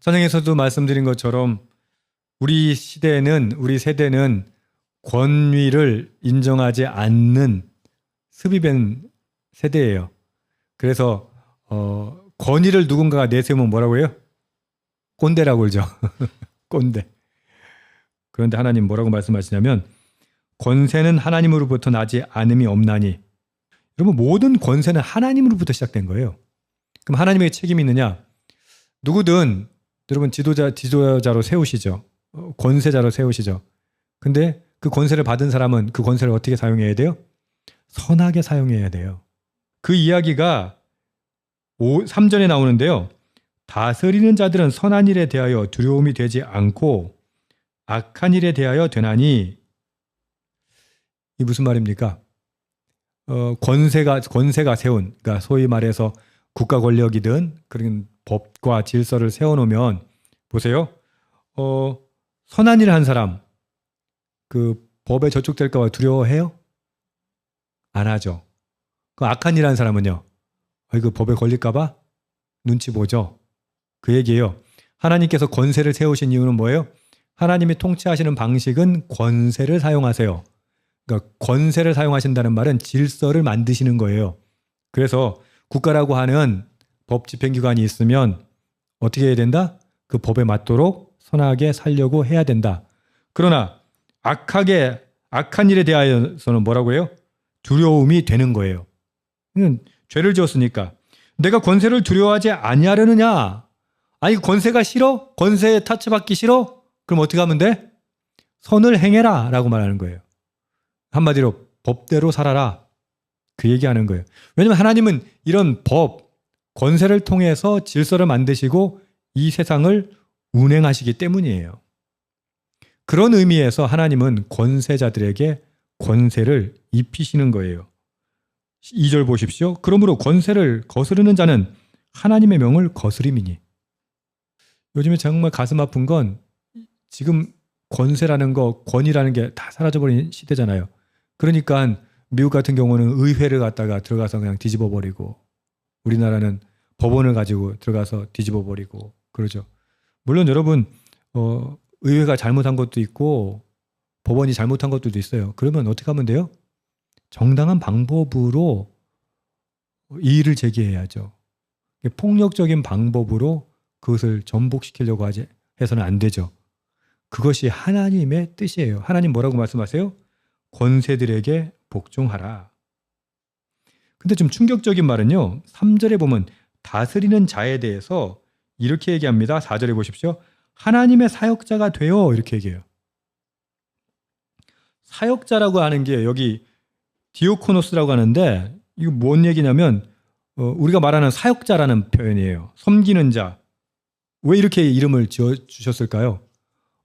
선생에서도 말씀드린 것처럼 우리 시대는 우리 세대는 권위를 인정하지 않는 습입된 세대예요. 그래서 어, 권위를 누군가가 내세우면 뭐라고 해요? 꼰대라고 그러죠. 꼰대. 그런데 하나님 뭐라고 말씀하시냐면 권세는 하나님으로부터 나지 않음이 없나니 여러분 모든 권세는 하나님으로부터 시작된 거예요. 그럼 하나님에게 책임이 있느냐? 누구든 여러분 지도자 지도자로 세우시죠. 어, 권세자로 세우시죠. 근데 그 권세를 받은 사람은 그 권세를 어떻게 사용해야 돼요? 선하게 사용해야 돼요. 그 이야기가 5, 3절에 나오는데요. 다스리는 자들은 선한 일에 대하여 두려움이 되지 않고 악한 일에 대하여 되나니 이 무슨 말입니까? 어, 권세가 권세가 세운 그러니까 소위 말해서 국가 권력이든 그런 법과 질서를 세워놓으면 보세요. 어, 선한 일을 한 사람 그 법에 저촉될까봐 두려워해요? 안 하죠. 그 악한 일 한 사람은요. 어이 그 법에 걸릴까봐 눈치 보죠. 그 얘기예요. 하나님께서 권세를 세우신 이유는 뭐예요? 하나님이 통치하시는 방식은 권세를 사용하세요. 그러니까 권세를 사용하신다는 말은 질서를 만드시는 거예요. 그래서 국가라고 하는 법 집행기관이 있으면 어떻게 해야 된다? 그 법에 맞도록 선하게 살려고 해야 된다. 그러나 악하게 악한 일에 대하여서는 뭐라고 해요? 두려움이 되는 거예요. 음, 죄를 지었으니까 내가 권세를 두려워하지 아니하려느냐? 아니 권세가 싫어? 권세에 타치받기 싫어? 그럼 어떻게 하면 돼? 선을 행해라라고 말하는 거예요. 한마디로 법대로 살아라. 그 얘기하는 거예요. 왜냐면 하나님은 이런 법, 권세를 통해서 질서를 만드시고 이 세상을 운행하시기 때문이에요. 그런 의미에서 하나님은 권세자들에게 권세를 입히시는 거예요. 2절 보십시오. 그러므로 권세를 거스르는 자는 하나님의 명을 거스림이니. 요즘에 정말 가슴 아픈 건 지금 권세라는 거, 권위라는 게 다 사라져버린 시대잖아요. 그러니까 미국 같은 경우는 의회를 갖다가 들어가서 그냥 뒤집어 버리고 우리나라는 법원을 가지고 들어가서 뒤집어 버리고 그러죠. 물론 여러분 어, 의회가 잘못한 것도 있고 법원이 잘못한 것도 있어요. 그러면 어떻게 하면 돼요? 정당한 방법으로 이의를 제기해야죠. 폭력적인 방법으로 그것을 전복시키려고 하지 해서는 안 되죠. 그것이 하나님의 뜻이에요. 하나님 뭐라고 말씀하세요? 권세들에게 복종하라. 근데 좀 충격적인 말은요. 3절에 보면 다스리는 자에 대해서 이렇게 얘기합니다. 4절에 보십시오. 하나님의 사역자가 되어 이렇게 얘기해요. 사역자라고 하는 게 여기 디오코노스라고 하는데 이거 뭔 얘기냐면 어, 우리가 말하는 사역자라는 표현이에요. 섬기는 자. 왜 이렇게 이름을 지어 주셨을까요?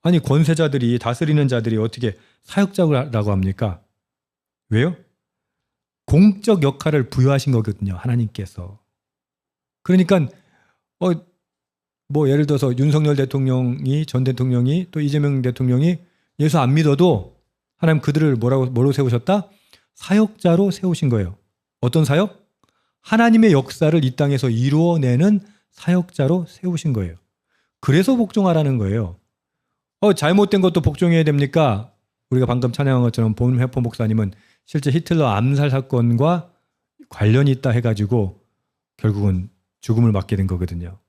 아니 권세자들이 다스리는 자들이 어떻게 사역자라고 합니까? 왜요? 공적 역할을 부여하신 거거든요. 하나님께서. 그러니까 어, 뭐 예를 들어서 윤석열 대통령이 전 대통령이 또 이재명 대통령이 예수 안 믿어도 하나님 그들을 뭐라고 뭐로 세우셨다? 사역자로 세우신 거예요. 어떤 사역? 하나님의 역사를 이 땅에서 이루어내는 사역자로 세우신 거예요. 그래서 복종하라는 거예요. 어, 잘못된 것도 복종해야 됩니까? 우리가 방금 찬양한 것처럼 본 회포 목사님은 실제 히틀러 암살 사건과 관련이 있다 해가지고 결국은 죽음을 맞게 된 거거든요.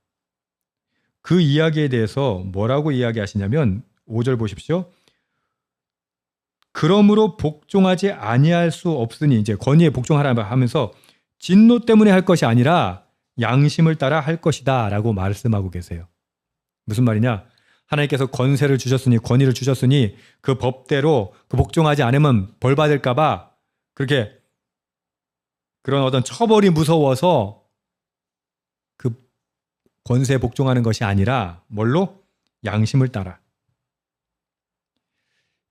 그 이야기에 대해서 뭐라고 이야기하시냐면 5절 보십시오. 그러므로 복종하지 아니할 수 없으니 이제 권위에 복종하라 하면서 진노 때문에 할 것이 아니라 양심을 따라 할 것이다라고 말씀하고 계세요. 무슨 말이냐? 하나님께서 권세를 주셨으니 권위를 주셨으니 그 법대로 그 복종하지 않으면 벌 받을까봐 그렇게 그런 어떤 처벌이 무서워서 그 권세에 복종하는 것이 아니라 뭘로? 양심을 따라.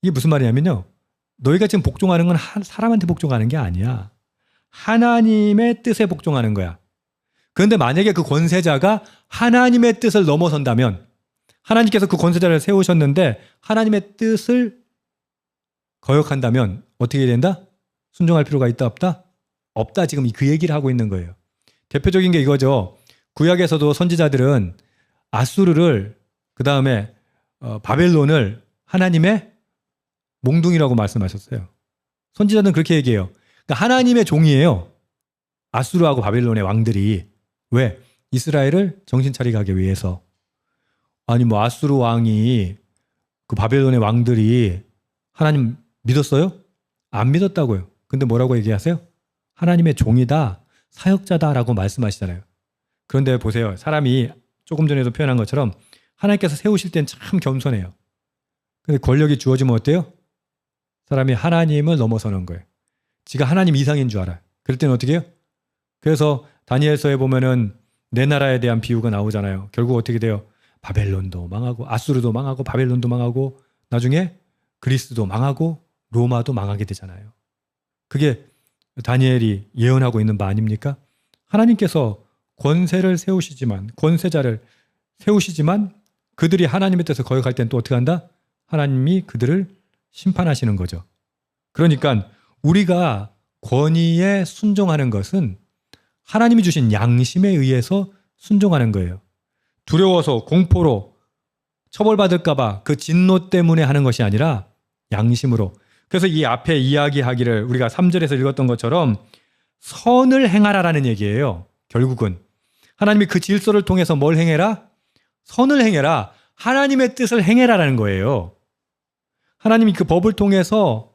이게 무슨 말이냐면요. 너희가 지금 복종하는 건 사람한테 복종하는 게 아니야. 하나님의 뜻에 복종하는 거야. 그런데 만약에 그 권세자가 하나님의 뜻을 넘어선다면 하나님께서 그 권세자를 세우셨는데 하나님의 뜻을 거역한다면 어떻게 된다? 순종할 필요가 있다 없다? 없다 지금 그 얘기를 하고 있는 거예요. 대표적인 게 이거죠. 구약에서도 선지자들은 아수르를 그 다음에 어, 바벨론을 하나님의 몽둥이라고 말씀하셨어요. 선지자는 그렇게 얘기해요. 그러니까 하나님의 종이에요. 아수르하고 바벨론의 왕들이 왜 이스라엘을 정신 차리게 하기 위해서 아니 뭐 아수르 왕이 그 바벨론의 왕들이 하나님 믿었어요? 안 믿었다고요. 근데 뭐라고 얘기하세요? 하나님의 종이다, 사역자다라고 말씀하시잖아요. 그런데 보세요. 사람이 조금 전에도 표현한 것처럼 하나님께서 세우실 땐 참 겸손해요. 근데 권력이 주어지면 어때요? 사람이 하나님을 넘어서는 거예요. 지가 하나님 이상인 줄 알아요. 그럴 때는 어떻게 해요? 그래서 다니엘서에 보면은 내 나라에 대한 비유가 나오잖아요. 결국 어떻게 돼요? 바벨론도 망하고 아수르도 망하고 바벨론도 망하고 나중에 그리스도 망하고 로마도 망하게 되잖아요. 그게 다니엘이 예언하고 있는 바 아닙니까? 하나님께서 권세를 세우시지만 권세자를 세우시지만 그들이 하나님의 뜻을 거역할 땐 또 어떻게 한다? 하나님이 그들을 심판하시는 거죠. 그러니까 우리가 권위에 순종하는 것은 하나님이 주신 양심에 의해서 순종하는 거예요. 두려워서 공포로 처벌받을까봐 그 진노 때문에 하는 것이 아니라 양심으로. 그래서 이 앞에 이야기하기를 우리가 3절에서 읽었던 것처럼 선을 행하라라는 얘기예요. 결국은. 하나님이 그 질서를 통해서 뭘 행해라? 선을 행해라. 하나님의 뜻을 행해라라는 거예요. 하나님이 그 법을 통해서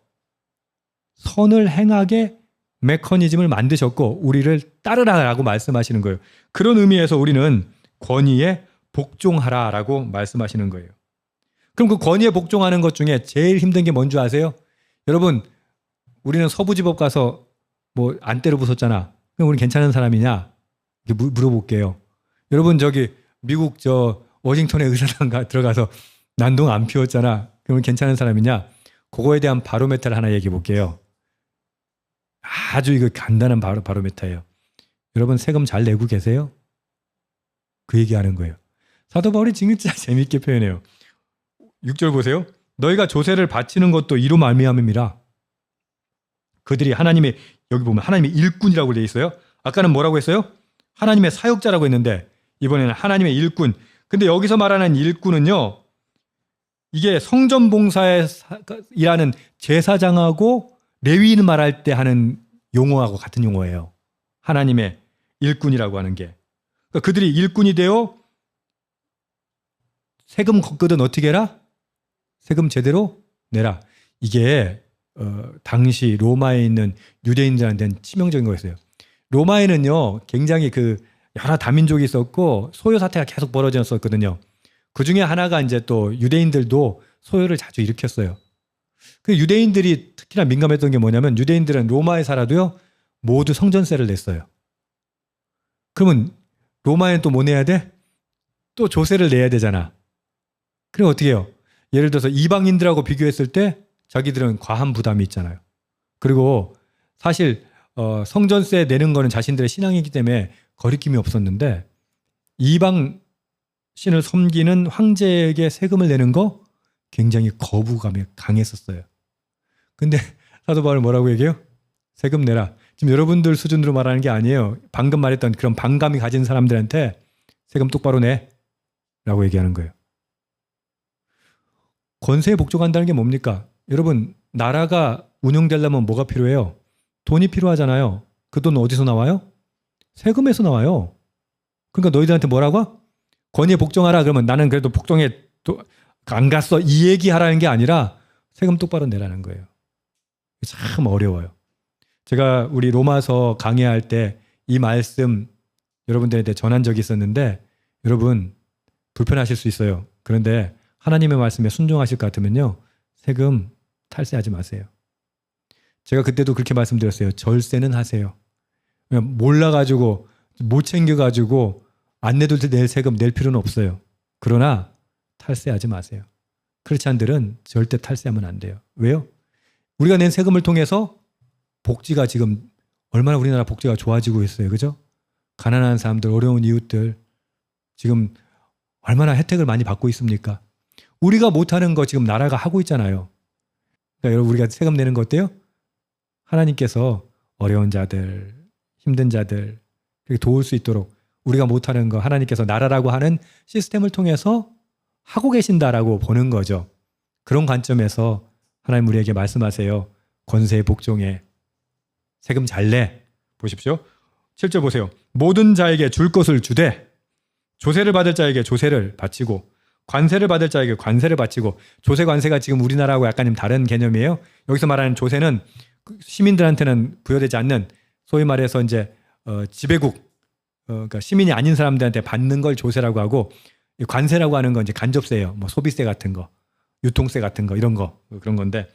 선을 행하게 메커니즘을 만드셨고 우리를 따르라라고 말씀하시는 거예요. 그런 의미에서 우리는 권위에 복종하라라고 말씀하시는 거예요. 그럼 그 권위에 복종하는 것 중에 제일 힘든 게 뭔지 아세요? 여러분, 우리는 서부지법 가서 뭐 안 때려 부쉈잖아. 그럼 우리 괜찮은 사람이냐? 이렇게 물- 물어볼게요. 여러분 저기 미국 저 워싱턴의 의사당 가 들어가서 난동 안 피웠잖아. 그러면 괜찮은 사람이냐? 그거에 대한 바로메타를 하나 얘기해 볼게요. 아주 이거 간단한 바로 바로메타예요. 여러분 세금 잘 내고 계세요? 그 얘기하는 거예요. 사도 바울이 진짜 재밌게 표현해요. 6절 보세요. 너희가 조세를 바치는 것도 이로 말미암음이라. 그들이 하나님의 여기 보면 하나님의 일꾼이라고 되어 있어요. 아까는 뭐라고 했어요? 하나님의 사역자라고 했는데 이번에는 하나님의 일꾼. 근데 여기서 말하는 일꾼은요. 이게 성전 봉사에 사- 일하는 제사장하고 레위인 말할 때 하는 용어하고 같은 용어예요. 하나님의 일꾼이라고 하는 게. 그러니까 그들이 일꾼이 되어 세금 걷거든 어떻게 해라? 세금 제대로 내라. 이게 어, 당시 로마에 있는 유대인들한테는 치명적인 거였어요. 로마에는요 굉장히 그 여러 다민족이 있었고 소요 사태가 계속 벌어졌었거든요. 그 중에 하나가 이제 또 유대인들도 소요를 자주 일으켰어요. 그 유대인들이 특히나 민감했던 게 뭐냐면 유대인들은 로마에 살아도요 모두 성전세를 냈어요. 그러면 로마에는 또 뭐 내야 돼? 또 조세를 내야 되잖아. 그럼 어떻게 해요? 예를 들어서 이방인들하고 비교했을 때 자기들은 과한 부담이 있잖아요. 그리고 사실 어, 성전세 내는 거는 자신들의 신앙이기 때문에 거리낌이 없었는데 이방 신을 섬기는 황제에게 세금을 내는 거 굉장히 거부감이 강했었어요. 근데 사도 바울 뭐라고 얘기해요? 세금 내라. 지금 여러분들 수준으로 말하는 게 아니에요. 방금 말했던 그런 반감이 가진 사람들한테 세금 똑바로 내. 라고 얘기하는 거예요. 권세에 복종한다는 게 뭡니까? 여러분, 나라가 운영되려면 뭐가 필요해요? 돈이 필요하잖아요. 그 돈 어디서 나와요? 세금에서 나와요. 그러니까 너희들한테 뭐라고? 권위에 복종하라 그러면 나는 그래도 복종에 도- 안 갔어 이 얘기 하라는 게 아니라 세금 똑바로 내라는 거예요. 참 어려워요. 제가 우리 로마서 강의할 때 이 말씀 여러분들한테 전한 적이 있었는데 여러분 불편하실 수 있어요. 그런데 하나님의 말씀에 순종하실 것 같으면요. 세금 탈세하지 마세요. 제가 그때도 그렇게 말씀드렸어요. 절세는 하세요. 몰라가지고 못 챙겨가지고 안때낼 세금 낼 필요는 없어요. 그러나 탈세하지 마세요. 않들은 절대 탈세하면 안 돼요. 왜요? 우리가 낸 세금을 통해서 복지가 지금 얼마나 우리나라 복지가 좋아지고 있어요. 그죠? 가난한 사람들, 어려운 이웃들 지금 얼마나 혜택을 많이 받고 있습니까? 우리가 못하는 거 지금 나라가 하고 있잖아요. 그러니까 여러분 우리가 세금 내는 거 어때요? 하나님께서 어려운 자들, 힘든 자들 그렇게 도울 수 있도록 우리가 못하는 거 하나님께서 나라라고 하는 시스템을 통해서 하고 계신다라고 보는 거죠. 그런 관점에서 하나님 우리에게 말씀하세요. 권세의 복종에 세금 잘 내. 보십시오. 7절 보세요. 모든 자에게 줄 것을 주되 조세를 받을 자에게 조세를 바치고 관세를 받을 자에게 관세를 바치고 조세 관세가 지금 우리나라하고 약간 좀 다른 개념이에요. 여기서 말하는 조세는 그 시민들한테는 부여되지 않는 소위 말해서 이제 어, 지배국 어, 그러니까 시민이 아닌 사람들한테 받는 걸 조세라고 하고 이 관세라고 하는 건 이제 간접세예요. 뭐 소비세 같은 거, 유통세 같은 거 이런 거 그런 건데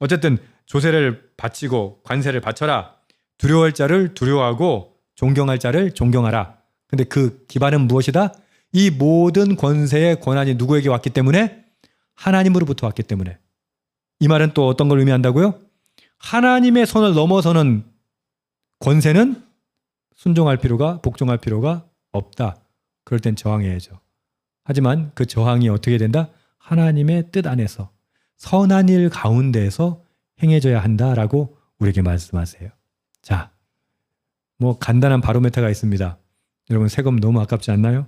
어쨌든 조세를 바치고 관세를 바쳐라. 두려워할 자를 두려워하고 존경할 자를 존경하라. 근데 그 기반은 무엇이다? 이 모든 권세의 권한이 누구에게 왔기 때문에 하나님으로부터 왔기 때문에 이 말은 또 어떤 걸 의미한다고요? 하나님의 선을 넘어서는 권세는 순종할 필요가 복종할 필요가 없다. 그럴 땐 저항해야죠. 하지만 그 저항이 어떻게 된다? 하나님의 뜻 안에서 선한 일 가운데에서 행해져야 한다라고 우리에게 말씀하세요. 자, 뭐 간단한 바로메타가 있습니다. 여러분 세금 너무 아깝지 않나요?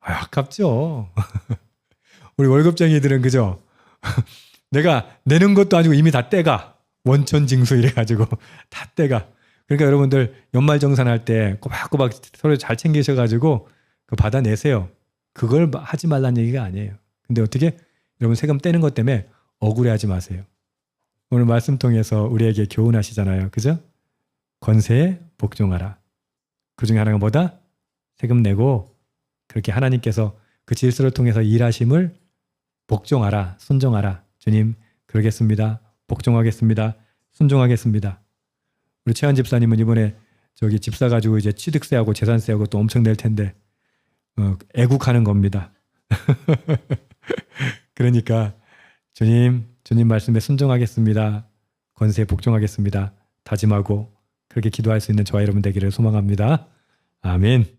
아, 아깝죠. 우리 월급쟁이들은 그죠? 내가 내는 것도 아니고 이미 다 떼가 원천 징수 이래가지고 다 떼가. 그러니까 여러분들 연말 정산할 때 꼬박꼬박 서로 잘 챙기셔가지고 그 받아내세요. 그걸 하지 말라는 얘기가 아니에요. 근데 어떻게 여러분 세금 떼는 것 때문에 억울해하지 마세요. 오늘 말씀 통해서 우리에게 교훈하시잖아요. 그죠? 권세에 복종하라. 그 중에 하나가 뭐다? 세금 내고 그렇게 하나님께서 그 질서를 통해서 일하심을 복종하라, 순종하라. 주님, 그러겠습니다. 복종하겠습니다. 순종하겠습니다. 우리 최한 집사님은 이번에 저기 집사 가지고 이제 취득세하고 재산세하고 또 엄청 낼 텐데 어, 애국하는 겁니다. 그러니까 주님, 주님 말씀에 순종하겠습니다. 권세에 복종하겠습니다. 다짐하고 그렇게 기도할 수 있는 저와 여러분 되기를 소망합니다. 아멘.